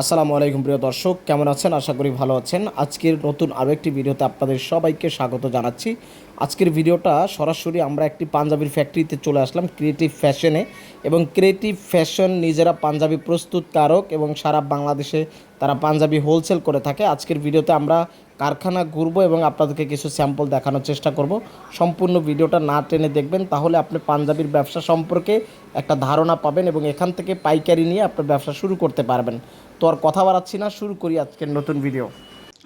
আসসালামু আলাইকুম প্রিয় দর্শক, কেমন আছেন? আশা করি ভালো আছেন। আজকের নতুন আরও একটি ভিডিওতে আপনাদের সবাইকে স্বাগত জানাচ্ছি। আজকের ভিডিওটা সরাসরি আমরা একটি পাঞ্জাবির ফ্যাক্টরিতে চলে আসলাম ক্রিয়েটিভ ফ্যাশনে এবং ক্রিয়েটিভ ফ্যাশন নিজেরা পাঞ্জাবি প্রস্তুতকারক এবং সারা বাংলাদেশে তারা পাঞ্জাবি হোলসেল করে থাকে। আজকের ভিডিওতে আমরা কারখানা ঘুরবো এবং আপনাদেরকে কিছু স্যাম্পল দেখানোর চেষ্টা করব। সম্পূর্ণ ভিডিওটা না টেনে দেখবেন, তাহলে আপনি পাঞ্জাবির ব্যবসা সম্পর্কে একটা ধারণা পাবেন এবং এখান থেকে পাইকারি নিয়ে আপনার ব্যবসা শুরু করতে পারবেন। তো আর কথা বাড়াচ্ছি না, শুরু করি আজকের নতুন ভিডিও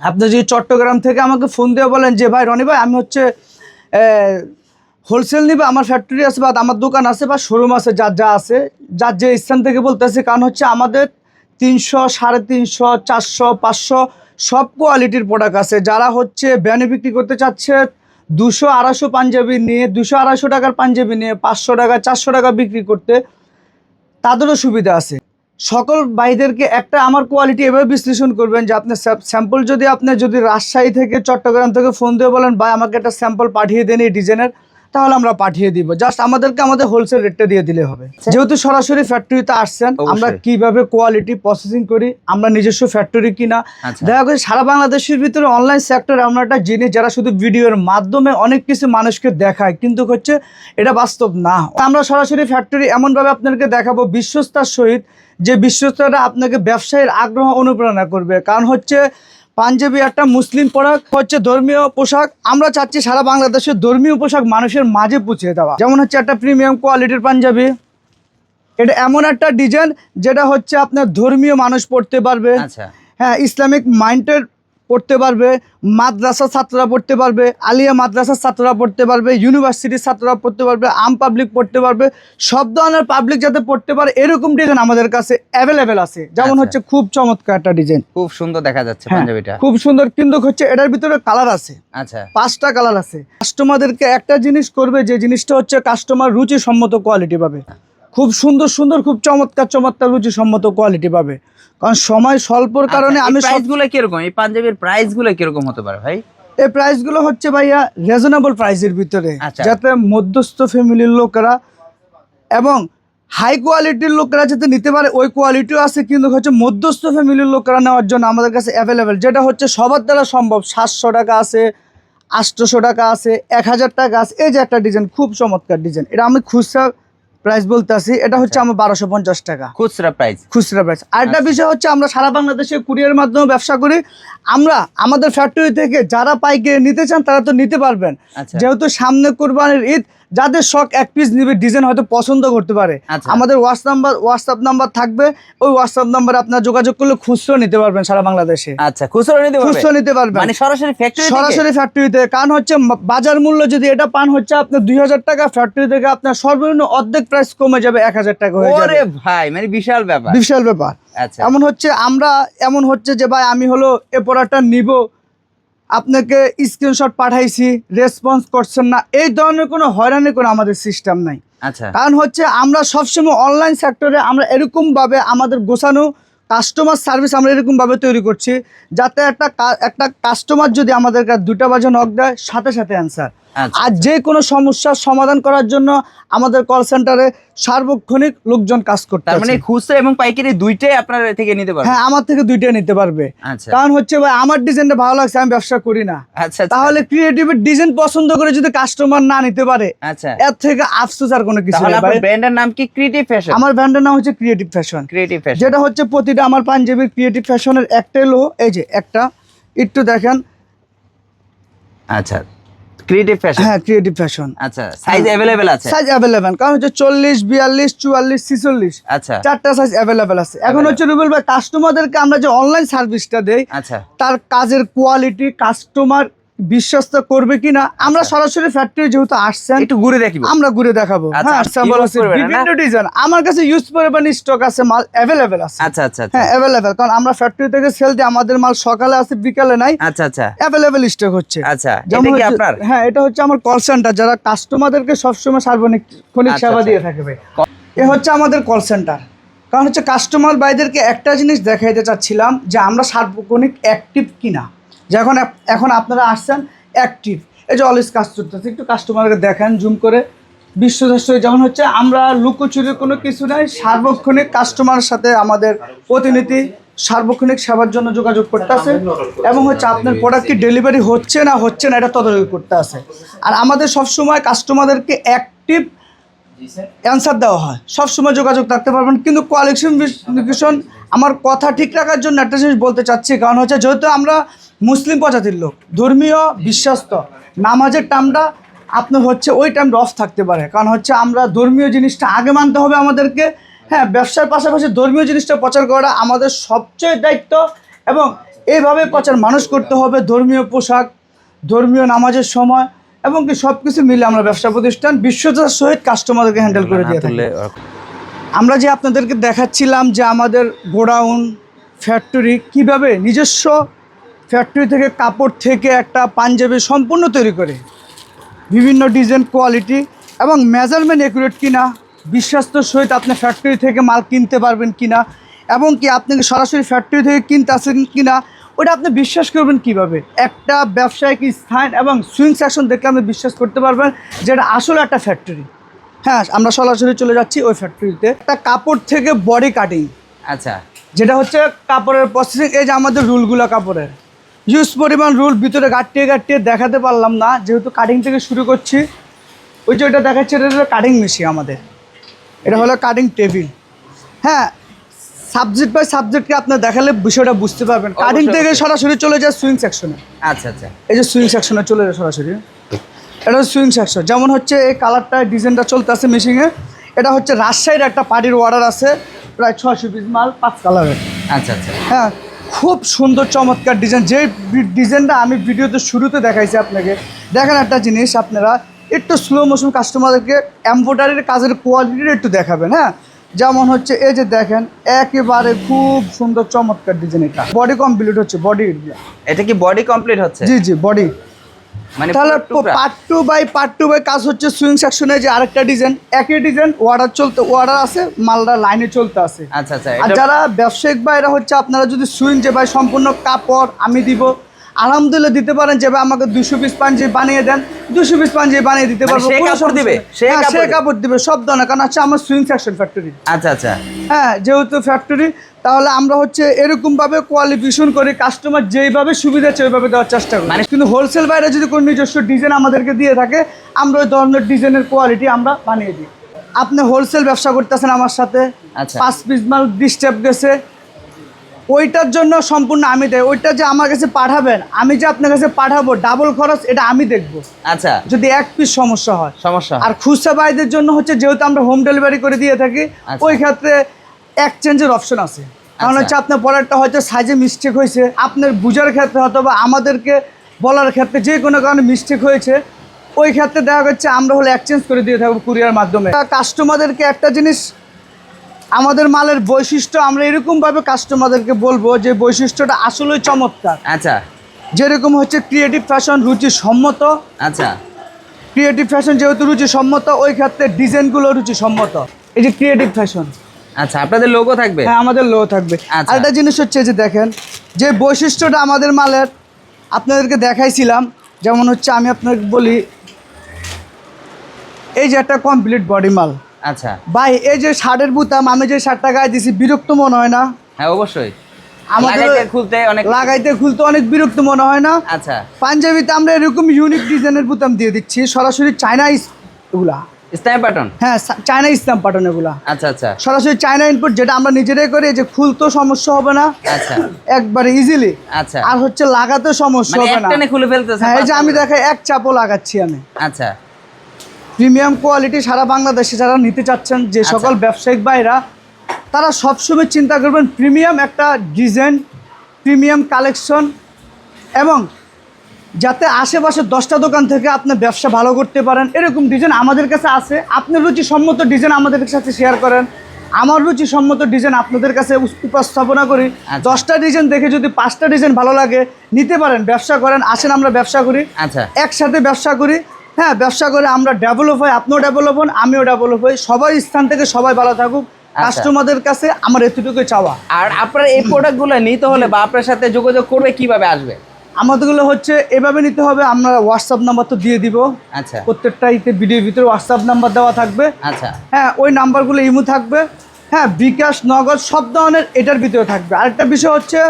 আপনি যদি চট্টগ্রাম থেকে আমাকে ফোন দিয়ে বলেন যে, ভাই রনি ভাই, আমি হচ্ছে হোলসেল নিবে, আমার ফ্যাক্টরি আছে বা আমার দোকান আছে বা শোরুম আছে যার যা আছে, যার যে স্থান থেকে বলতেছে, কারণ হচ্ছে আমাদের তিনশো, সাড়ে তিনশো, চারশো, পাঁচশো, সব কোয়ালিটির প্রোডাক্ট আছে। যারা হচ্ছে ব্যানে বিক্রি করতে চাচ্ছে, দুশো, আড়াইশো পাঞ্জাবি নিয়ে, দুশো, আড়াইশো টাকার পাঞ্জাবি নিয়ে, পাঁচশো টাকা, চারশো টাকা বিক্রি করতে, তাদেরও সুবিধা আছে। সকল ভাইদেরকে একটা আমার কোয়ালিটি এভাবে বিশ্লেষণ করবেন যে আপনার স্যাম্পল যদি আপনি যদি রাজশাহী থেকে চট্টগ্রাম থেকে ফোন দিয়ে বলেন, ভাই, আমাকে একটা স্যাম্পল পাঠিয়ে দেন এই ডিজাইনের তাহলে আমরা পাঠিয়ে দিব। জাস্ট আমাদেরকে আমাদের হোলসেল রেটটা দিয়ে দিলে হবে। যেহেতু সরাসরি ফ্যাক্টরিতে আসছেন আমরা। কীভাবে কোয়ালিটি প্রসেসিং করি আমরা নিজস্ব ফ্যাক্টরি কিনা আচ্ছা। দেখা করে সারা বাংলাদেশের ভিতরে অনলাইন সেক্টর এমন একটা জিনিস যারা শুধু ভিডিওর মাধ্যমে অনেক কিছু মানুষকে দেখায় কিন্তু হচ্ছে এটা বাস্তব না। আমরা সরাসরি ফ্যাক্টরি এমনভাবে আপনাদেরকে দেখাবো বিশ্বস্তার সহিত যে বিশ্বস্ততা আপনাকে ব্যবসায়ের আগ্রহ অনুপ্রেরণা করবে। কারণ হচ্ছে পাঞ্জাবি একটা মুসলিম পোশাক হচ্ছে ধর্মীয় পোশাক। আমরা চাচ্ছি সারা বাংলাদেশের ধর্মীয় পোশাক মানুষের মাঝে পৌঁছে দেওয়া। যেমন হচ্ছে একটা প্রিমিয়াম কোয়ালিটির পাঞ্জাবি। এটা এমন একটা ডিজাইন যেটা হচ্ছে আপনার ধর্মীয় মানুষ পড়তে পারবে। আচ্ছা। হ্যাঁ ইসলামিক মাইন্ডের পড়তে পারবে মাদ্রাসা ছাত্ররা পড়তে পারবে আলিয়া মাদ্রাসার ছাত্ররা পড়তে পারবে ইউনিভার্সিটির ছাত্ররা পড়তে পারবে আম পাবলিক পড়তে পারবে সব ধরনের পাবলিক যাতে পড়তে পারে এরকম ডিজাইন আমাদের কাছে অ্যাভেলেবেল আছে। যেমন আচ্ছা। হচ্ছে খুব চমৎকার একটা ডিজাইন খুব সুন্দর দেখা যাচ্ছে হ্যাঁ, পাঞ্জাবিটা। খুব সুন্দর কিন্তু হচ্ছে এটার ভিতরে কালার আছে। আচ্ছা। পাঁচটা কালার আছে। কাস্টমারদেরকে একটা জিনিস করবে যে জিনিসটা হচ্ছে কাস্টমার রুচি সম্মত কোয়ালিটি পাবে। খুব সুন্দর সুন্দর খুব চমৎকার চমৎকার রুচি সম্মত কোয়ালিটি পাবে। কারণ সময় স্বল্পর কারণে আমি প্রাইস সবগুলো কীরকম? এই পাঞ্জাবির প্রাইসগুলো কীরকম হতে পারে ভাই? এই প্রাইসগুলো হচ্ছে ভাইয়া রিজনেবল প্রাইসের ভিতরে। আচ্ছা। যাতে মধ্যস্থ ফ্যামিলির লোকেরা এবং হাই কোয়ালিটির লোকেরা যাতে নিতে পারে ওই কোয়ালিটিও আছে কিন্তু হচ্ছে মধ্যস্থ ফ্যামিলির লোকেরা নেওয়ার জন্য আমাদের কাছে অ্যাভেলেবেল যেটা হচ্ছে সবার দ্বারা সম্ভব। সাতশো টাকা আছে আটশোশো টাকা আছে এক হাজার টাকা আছে এই যে একটা ডিজাইন খুব চমৎকার ডিজাইন এটা আমি খুচরা প্রাইস বলতেছি এটা হচ্ছে আমার বারোশো পঞ্চাশ টাকা। খুচরা প্রাইস খুচরা প্রাইস আরেকটা একটা বিষয় হচ্ছে আমরা সারা বাংলাদেশে কুরিয়ার মাধ্যমে ব্যবসা করি। আমরা আমাদের ফ্যাক্টরি থেকে যারা পাইকারি নিতে চান তারা তো নিতে পারবেন। আচ্ছা। যেহেতু সামনে কোরবানির ঈদ যাদের শখ এক পিস নিবে ডিজাইন হয়তো পছন্দ করতে পারে। আচ্ছা। আমাদের হোয়াটস নাম্বার হোয়াটসঅ্যাপ নাম্বার থাকবে। ওই হোয়াটসঅ্যাপ নাম্বারে আপনার যোগাযোগ করলে খুচরো নিতে পারবেন সারা বাংলাদেশে। আচ্ছা খুচরা নিতে পারবে? খুচরো নিতে পারবেন। মানে সরাসরি ফ্যাক্টরি সরাসরি ফ্যাক্টরিতে কারণ হচ্ছে বাজার মূল্য যদি এটা পান হচ্ছে আপনার দুই হাজার টাকা ফ্যাক্টরি থেকে আপনার সর্বনিম্ন অর্ধেক প্রাইস কমে যাবে এক হাজার টাকা হয়ে যাবে। ভাই মানে বিশাল ব্যাপার। বিশাল ব্যাপার। আচ্ছা। এমন হচ্ছে আমরা এমন হচ্ছে যে ভাই আমি হলো এ প্রোডাক্টটা নিব আপনাকে স্ক্রিনশট পাঠাইছি রেসপন্স করছেন না এই ধরনের কোনো হয়রানি কোনো আমাদের সিস্টেম নাই। আচ্ছা। কারণ হচ্ছে আমরা সবসময় অনলাইন সেক্টরে আমরা এরকমভাবে আমাদের গোছানো কাস্টমার সার্ভিস আমরা এরকমভাবে তৈরি করছি যাতে একটা একটা কাস্টমার যদি আমাদের কাছে দুটা বাজে নক দেয় সাথে সাথে অ্যান্সার আর যে কোনো সমস্যার সমাধান করার জন্য আমাদের কল সেন্টারে সার্বক্ষণিক লোকজন কাজ করতে তার মানে খুচরা এবং পাইকারি দুইটাই আপনার থেকে নিতে পারবে? হ্যাঁ আমার থেকে দুইটাই নিতে পারবে। আচ্ছা। কারণ হচ্ছে ভাই আমার ডিজাইনটা ভালো লাগছে আমি ব্যবসা করি না। আচ্ছা আচ্ছা। তাহলে ক্রিয়েটিভের ডিজাইন পছন্দ করে যদি কাস্টমার না নিতে পারে আচ্ছা। এর থেকে আফসোস আর কোনো কিছু তাহলে নেই। আপনার ব্র্যান্ডের নাম কি? ক্রিয়েটিভ ফ্যাশন আমার ব্র্যান্ডের নাম হচ্ছে ক্রিয়েটিভ ফ্যাশন ক্রিয়েটিভ ফ্যাশন যেটা হচ্ছে প্রতিটা আমার পাঞ্জাবির ক্রিয়েটিভ ফ্যাশনের একটাই লো এই যে একটা একটু দেখেন। আচ্ছা। ক্রিয়েটিভ ফ্যাশন হ্যাঁ ক্রিয়েটিভ ফ্যাশন আচ্ছা সাইজ अवेलेबल আছে সাইজ অ্যাভেলেবেল কারণ হচ্ছে চল্লিশ বিয়াল্লিশ চুয়াল্লিশ ছিচল্লিশ আচ্ছা চারটা সাইজ অ্যাভেলেবেল আছে এখন Available। হচ্ছে রুবেল ভাই কাস্টমারদেরকে আমরা যে অনলাইন সার্ভিসটা দেই আচ্ছা তার কাজের কোয়ালিটি কাস্টমার বিশ্বস্ত করবে কিনা? আমরা আচ্ছা। সরাসরি ফ্যাক্টরি যেহেতু আসছেন একটু ঘুরে দেখিব আমরা ঘুরে দেখাবো। আচ্ছা, হ্যাঁ? বিভিন্ন ডিজাইন আমার কাছে ইউজ পরিমাণ স্টক আছে মাল অ্যাভেলেবেল আছে। আচ্ছা আচ্ছা আচ্ছা। হ্যাঁ অ্যাভেলেবেল কারণ আমরা ফ্যাক্টরি থেকে সেল দিই আমাদের মাল সকালে আছে বিকালে নাই। আচ্ছা আচ্ছা। অ্যাভেলেবেল স্টক হচ্ছে। আচ্ছা যেমন কি আপনার? হ্যাঁ এটা হচ্ছে আমার কল সেন্টার যারা কাস্টমারদেরকে সবসময় সার্বক্ষণিক সেবা। দিয়ে থাকবে এ হচ্ছে আমাদের কল সেন্টার কারণ হচ্ছে কাস্টমার বাইদেরকে একটা জিনিস দেখাইতে চাচ্ছিলাম যে আমরা সার্বক্ষণিক অ্যাক্টিভ কিনা। যে এখন আপনারা আসছেন অ্যাক্টিভ এই যে অলওয়েজ কাজ করতেছে একটু কাস্টমারকে দেখেন জুম করে। বিশ্বদর্শ যেমন হচ্ছে, আমরা লুকোচুরির কোনো কিছু নাই, সার্বক্ষণিক কাস্টমারের সাথে আমাদের প্রতিনিধি সার্বক্ষণিক সেবার জন্য যোগাযোগ করতে আছে। এবং হচ্ছে আপনার প্রোডাক্ট কি ডেলিভারি হচ্ছে না হচ্ছে না, এটা তদারকি করতে আছে। আর আমাদের সবসময় কাস্টমারদেরকে অ্যাক্টিভ অ্যান্সার দেওয়া হয়। সবসময় যোগাযোগ রাখতে পারবেন। কিন্তু কোয়ালিফিকেশন আমার কথা ঠিক রাখার জন্য একটা জিনিস বলতে চাচ্ছি, কারণ হচ্ছে যেহেতু আমরা মুসলিম প্রজাতির লোক। ধর্মীয় বিশ্বাস্ত। নামাজের টাইমটা আপনার হচ্ছে ওই টাইম অফ থাকতে পারে। কারণ হচ্ছে আমরা ধর্মীয় জিনিসটা আগে মানতে হবে আমাদেরকে। হ্যাঁ ব্যবসার পাশাপাশি ধর্মীয় জিনিসটা প্রচার করা আমাদের সবচেয়ে দায়িত্ব এবং এইভাবে প্রচার মানুষ করতে হবে ধর্মীয় পোশাক ধর্মীয় নামাজের সময় এবং কি সব কিছু মিলে আমরা ব্যবসা প্রতিষ্ঠান বিশ্বতার সহিত কাস্টমারদেরকে হ্যান্ডেল করে দিয়ে থাকি। আমরা যে আপনাদেরকে দেখাচ্ছিলাম যে আমাদের গোডাউন ফ্যাক্টরি কীভাবে নিজস্ব ফ্যাক্টরি থেকে কাপড় থেকে একটা পাঞ্জাবি সম্পূর্ণ তৈরি করে। বিভিন্ন ডিজাইন কোয়ালিটি এবং মেজারমেন্ট একুরেট কিনা বিশ্বাস্ত সহিত আপনি ফ্যাক্টরি থেকে মাল কিনতে পারবেন কিনা এবং কি আপনি কি সরাসরি ফ্যাক্টরি থেকে কিনতে আসেন কিনা ওটা আপনি বিশ্বাস করবেন কীভাবে? একটা ব্যবসায়িক স্থান এবং সুইং সেকশন দেখলে আপনি বিশ্বাস করতে পারবেন যে এটা আসলে একটা ফ্যাক্টরি হ্যাঁ আমরা সরাসরি চলে যাচ্ছি ওই ফ্যাক্টরিতে একটা কাপড় থেকে বডি কাটিং আচ্ছা। যেটা হচ্ছে কাপড়ের প্রসেসিং এই যে আমাদের রুলগুলো কাপড়ের। ইউজ পরিমাণ রুল ভিতরে গাঁটিয়ে গাঁটিয়ে দেখাতে পারলাম না। যেহেতু কাটিং থেকে শুরু করছি ওই যে ওটা দেখাচ্ছে এটা হলো কাটিং মেশিন আমাদের। এটা হলো কাটিং টেবিল হ্যাঁ সাবজেক্ট বাই সাবজেক্টকে আপনার দেখালে বিষয়টা বুঝতে পারবেন। কাটিং থেকে সরাসরি চলে যায় সুইং সেকশনে আচ্ছা আচ্ছা। এই যে সুইং সেকশনে চলে যায় সরাসরি। এটা হচ্ছে সুইং সেকশন যেমন হচ্ছে এই কালারটা ডিজাইনটা চলতে আছে মেশিনে এটা হচ্ছে রাজশাহীর একটা পার্টির অর্ডার আছে প্রায় ছশো পিস মাল পাঁচ কালারের আচ্ছা আচ্ছা। হ্যাঁ খুব সুন্দর চমৎকার ডিজাইন যে ডিজাইনটা আমি ভিডিওতে শুরুতে দেখাইছি আপনাকে দেখেন একটা জিনিস আপনারা একটু স্লো মোশন কাস্টমারকে এম্ব্রয়ডারির কাজের কোয়ালিটিটা একটু দেখাবেন হ্যাঁ? যেমন হচ্ছে এই যে দেখেন একেবারে খুব সুন্দর চমৎকার ডিজাইন এটা বডি কমপ্লিট হচ্ছে বডি এটা কি বডি কমপ্লিট হচ্ছে? জি জি বডি মানে তাহলে part two by part two by কাজ হচ্ছে সুইং সেকশনে যে আরেকটা ডিজাইন একই ডিজাইন অর্ডার চলতে অর্ডার আছে মালটা লাইনে চলতে আছে আচ্ছা আচ্ছা আর যারা ব্যবসায়িক ভাইরা হচ্ছে আপনারা যদি সুইং যে ভাই সম্পূর্ণ কাপড় আমি দিব আলহামদুলিল্লাহ দিতে পারেন যে ভাই আমাকে দুশো পিস পাঞ্জাবি বানিয়ে দেন দুশো পিস পাঞ্জাবি বানিয়ে দিতে মানে পারব দিবে? সে হ্যাঁ? কাপড় দিবে সব ধরনের কারণ হচ্ছে আমার সুইং সেকশন ফ্যাক্টরি আচ্ছা আচ্ছা হ্যাঁ যেহেতু ফ্যাক্টরি তাহলে আমরা হচ্ছে এরকমভাবে কোয়ালিফিকেশন করে কাস্টমার যেইভাবে সুবিধা চাই ওইভাবে দেওয়ার চেষ্টা করি। মানে- কিন্তু হোলসেল বাইরে যদি কোনো নিজস্ব ডিজাইন আমাদেরকে দিয়ে থাকে আমরা ওই ধরনের ডিজাইনের কোয়ালিটি আমরা বানিয়ে দিই। আপনি হোলসেল ব্যবসা করতেছেন আমার সাথে আচ্ছা। পাঁচ পিস মাল ডিস্টার্ব গেছে ওইটার জন্য সম্পূর্ণ আমি দেয়। ওইটা যে আমার কাছে পাঠাবেন আমি যে আপনার কাছে পাঠাবো ডাবল খরচ এটা আমি দেখব। আচ্ছা। যদি এক পিস সমস্যা হয়। সমস্যা আর খুচরা বাইদের জন্য হচ্ছে যেহেতু আমরা হোম ডেলিভারি করে দিয়ে থাকি আচ্ছা। ওই ক্ষেত্রে এক্সচেঞ্জের অপশন আছে। কারণ আচ্ছা। হচ্ছে আপনার প্রোডাক্টটা হয়তো সাইজে মিস্টেক হয়েছে আপনার বুঝার ক্ষেত্রে হয়তো বা আমাদেরকে বলার ক্ষেত্রে যে কোনো কারণে মিস্টেক হয়েছে ওই ক্ষেত্রে দেখা যাচ্ছে আমরা হলে এক্সচেঞ্জ করে দিয়ে থাকব কুরিয়ার মাধ্যমে। কাস্টমারদেরকে একটা জিনিস আমাদের মালের বৈশিষ্ট্য আমরা এরকমভাবে কাস্টমারদেরকে বলব যে বৈশিষ্ট্যটা আসলেই চমৎকার। আচ্ছা। যেরকম হচ্ছে ক্রিয়েটিভ ফ্যাশন রুচি সম্মত আচ্ছা। ক্রিয়েটিভ ফ্যাশন যেহেতু রুচি সম্মত ওই ক্ষেত্রে ডিজাইনগুলো রুচি সম্মত এই যে ক্রিয়েটিভ ফ্যাশন আচ্ছা আপনাদের লোগো থাকবে? হ্যাঁ আমাদের লো থাকবে। আচ্ছা। আরেকটা জিনিস হচ্ছে যে দেখেন যে বৈশিষ্ট্যটা আমাদের মালের আপনাদেরকে দেখাইছিলাম যেমন হচ্ছে আমি আপনাকে বলি এই যে একটা কমপ্লিট বডি মাল। আচ্ছা। ভাই এই যে শার্টের বুতাম আমি যে শার্টটা গায়ে দিছি বিরক্ত মনে হয় না? হ্যাঁ অবশ্যই। আমাদের লাগাইতে খুলতে অনেক লাগাইতে খুলতে অনেক বিরক্ত মনে হয় না? আচ্ছা। পাঞ্জাবিতে আমরা এরকম ইউনিক ডিজাইনের বুতাম দিয়ে দিচ্ছি সরাসরি চায়না এগুলা। Stamp button? হ্যাঁ চায়না ইসলাম পাঠান এগুলা। আচ্ছা আচ্ছা। সরাসরি চায়না ইনপুট যেটা আমরা নিজেরাই করি এই যে খুলতেও সমস্যা হবে না আচ্ছা। একবারে ইজিলি আচ্ছা। আর হচ্ছে লাগাতে সমস্যা মানে হবে না। একটানে খুলে ফেলতেছে হ্যাঁ এই যে আমি দেখাই এক চাপও লাগাচ্ছি আমি। আচ্ছা। প্রিমিয়াম কোয়ালিটি সারা বাংলাদেশে যারা নিতে চাচ্ছেন যে আচ্ছা। সকল ব্যবসায়িক ভাইরা তারা সবসময় চিন্তা করবেন প্রিমিয়াম একটা ডিজাইন প্রিমিয়াম কালেকশন এবং যাতে আশেপাশে দশটা দোকান থেকে আপনি ব্যবসা ভালো করতে পারেন। এরকম ডিজাইন আমাদের কাছে আছে। আপনার রুচি সম্মত ডিজাইন আমাদের সাথে শেয়ার করেন। আমার রুচি সম্মত ডিজাইন আপনাদের কাছে উপস্থাপনা করি। আচ্ছা। দশটা ডিজাইন দেখে যদি পাঁচটা ডিজাইন ভালো লাগে নিতে পারেন ব্যবসা করেন আসেন আমরা ব্যবসা করি। আচ্ছা। একসাথে ব্যবসা করি। হ্যাঁ ব্যবসা করে আমরা ডেভেলপ হই আপনিও ডেভেলপ হন আমিও ডেভেলপ হই। সবাই স্থান থেকে সবাই ভালো থাকুক। কাস্টমারদের কাছে আমার এতটুকু চাওয়া। আর আপনার এই প্রোডাক্টগুলো নিতে হলে বা আপনার সাথে যোগাযোগ করবে কীভাবে আসবে? আমাদেরগুলো হচ্ছে এভাবে নিতে হবে আমরা হোয়াটসঅ্যাপ নাম্বার তো দিয়ে দিব। আচ্ছা। প্রত্যেকটা ইতে ভিডিওর ভিতরে হোয়াটসঅ্যাপ নাম্বার দেওয়া থাকবে। আচ্ছা। হ্যাঁ ওই নাম্বারগুলো ইমু থাকবে। হ্যাঁ বিকাশ নগদ সব ধরনের এটার ভিতরে থাকবে। আরেকটা বিষয় হচ্ছে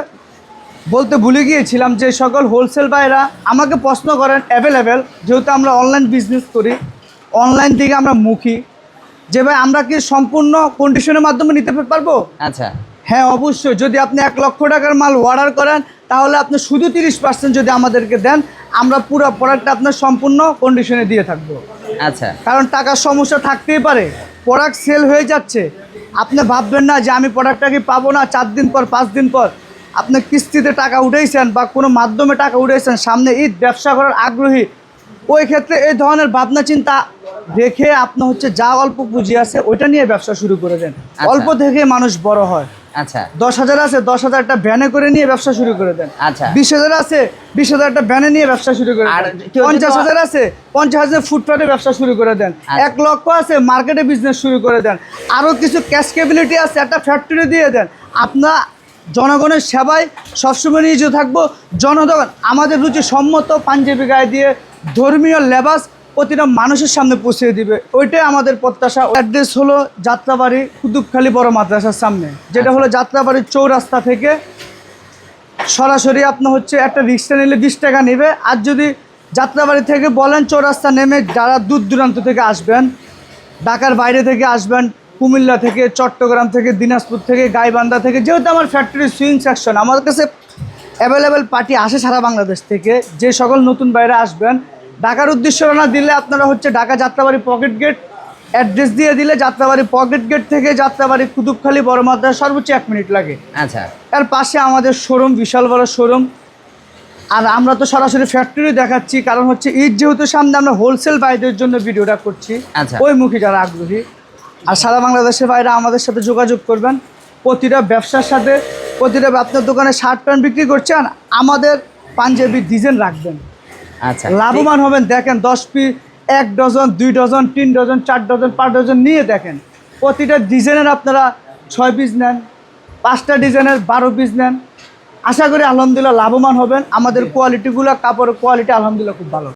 বলতে ভুলে গিয়েছিলাম যে সকল হোলসেল বাইরা আমাকে প্রশ্ন করেন অ্যাভেলেবেল যেহেতু আমরা অনলাইন বিজনেস করি অনলাইন থেকে আমরা মুখী। যে ভাই আমরা কি সম্পূর্ণ কন্ডিশনের মাধ্যমে নিতে পারব? আচ্ছা। হ্যাঁ অবশ্যই। যদি আপনি এক লক্ষ টাকার মাল অর্ডার করেন তাহলে আপনি শুধু তিরিশ পার্সেন্ট যদি আমাদেরকে দেন আমরা পুরো প্রোডাক্টটা আপনার সম্পূর্ণ কন্ডিশনে দিয়ে থাকব। আচ্ছা। কারণ টাকার সমস্যা থাকতেই পারে। প্রোডাক্ট সেল হয়ে যাচ্ছে। আপনি ভাববেন না যে আমি প্রোডাক্টটা কি পাবো না চার দিন পর পাঁচ দিন পর। আপনি কিস্তিতে টাকা উঠেছেন বা কোনো মাধ্যমে টাকা উঠেছেন সামনে ঈদ ব্যবসা করার আগ্রহী। ওই ক্ষেত্রে এই ধরনের ভাবনা চিন্তা রেখে আপনি হচ্ছে যা অল্প পুঁজি আছে ওইটা নিয়ে ব্যবসা শুরু করে দেন। অল্প থেকে মানুষ বড় হয়। আচ্ছা। দশ হাজার আছে দশ হাজার একটা ভ্যানে করে নিয়ে ব্যবসা শুরু করে দেন। আচ্ছা। বিশ হাজার আছে বিশ হাজার একটা ভ্যানে নিয়ে ব্যবসা শুরু করে দেন। পঞ্চাশ হাজার আছে পঞ্চাশ হাজার ফুটপাতে ব্যবসা শুরু করে দেন। আচ্ছা। এক লক্ষ আছে মার্কেটে বিজনেস শুরু করে দেন। আরও কিছু ক্যাশ ক্যাবিলিটি আছে একটা ফ্যাক্টরি দিয়ে দেন। আপনার জনগণের সেবায় সবসময় নিয়োজিত থাকব। জনগণ আমাদের রুচি সম্মত পাঞ্জাবি গায়ে দিয়ে ধর্মীয় লেবাস প্রতিটা মানুষের সামনে পৌঁছে দিবে। ওইটাই আমাদের প্রত্যাশা। অ্যাড্রেস হলো যাত্রাবাড়ি কুতুবখালী বড় মাদ্রাসার সামনে। যেটা হলো যাত্রাবাড়ির চৌরাস্তা থেকে সরাসরি আপনার হচ্ছে একটা রিক্সা নিলে বিশ টাকা নেবে। আর যদি যাত্রাবাড়ি থেকে বলেন চৌরাস্তা নেমে যারা দূর দূরান্ত থেকে আসবেন ঢাকার বাইরে থেকে আসবেন কুমিল্লা থেকে চট্টগ্রাম থেকে দিনাজপুর থেকে গাইবান্ধা থেকে যেহেতু আমার ফ্যাক্টরি সুইং সেকশন আমার কাছে অ্যাভেলেবেল পার্টি আসে সারা বাংলাদেশ থেকে। যে সকল নতুন বাইরে আসবেন ঢাকার উদ্দেশ্য না দিলে আপনারা হচ্ছে Dhaka Jatrabari pocket gate address দিয়ে দিলে যাত্রাবাড়ি পকেট গেট থেকে যাত্রাবাড়ি কুতুবখালী বড় মাদ্রাসা সর্বোচ্চ এক মিনিট লাগে। আচ্ছা। তার পাশে আমাদের শোরুম বিশাল বড় শোরুম। আর আমরা তো সরাসরি ফ্যাক্টরি দেখাচ্ছি কারণ হচ্ছে ঈদ যেহেতু সামনে আমরা হোলসেল বাইদের জন্য ভিডিওটা করছি আচ্ছা। ওই মুখী যারা আগ্রহী। আর সারা বাংলাদেশের বাইরে আমাদের সাথে যোগাযোগ করবেন। প্রতিটা ব্যবসার সাথে প্রতিটা আপনার দোকানে শার্ট প্যান্ট বিক্রি করছেন আমাদের পাঞ্জাবি ডিজাইন রাখবেন। আচ্ছা। লাভবান হবেন দেখেন দশ পিস এক ডজন দুই ডজন তিন ডজন চার ডজন পাঁচ ডজন নিয়ে দেখেন। প্রতিটা ডিজাইনের আপনারা ছয় পিস নেন পাঁচটা ডিজাইনের বারো পিস নেন। আশা করি আলহামদুলিল্লাহ লাভবান হবেন। আমাদের কোয়ালিটিগুলো কাপড়ের কোয়ালিটি আলহামদুলিল্লাহ খুব ভালো।